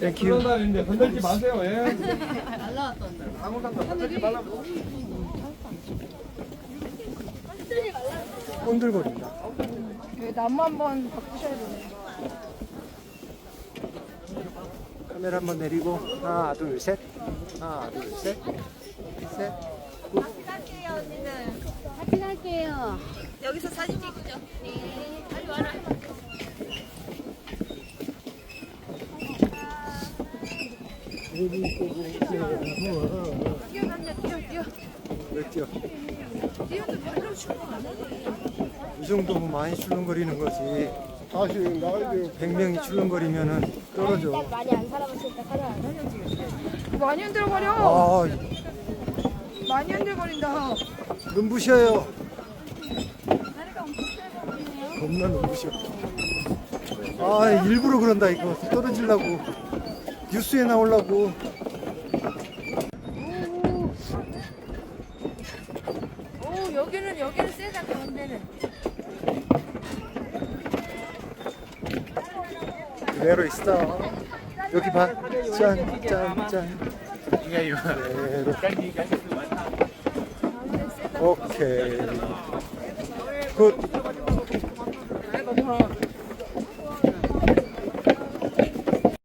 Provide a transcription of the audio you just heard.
땡큐. 날인데 건들지 마세요. 예. 흔들거린다. 그 나무 한번 바꾸셔야 되네. 카메라 한번 내리고 하나 둘 셋. 하나 둘 셋. 셋. 같이 갈게요. 여기서 사진 찍죠. 뛰어 다녀, 뛰어, 뛰어. 왜 뛰어? 뛰어도 별로 추운 거 아니야? 이 정도면 많이 출렁거리는 거지. 다시 나이도 100명이 출렁거리면은 떨어져. 많이 안 살아봤을 때 살아. 많이 흔들거려. 아, 많이 흔들거린다. 눈부셔요. 겁나 눈부셔. 아, 일부러 그런다 이거. 떨어지려고. 뉴스에 나오려고. 오, 여기는 여기는 세다 가운데는. 그대로 있어. 여기 봐. 짠, 짠, 짠. 그대로. 오케이. 굿.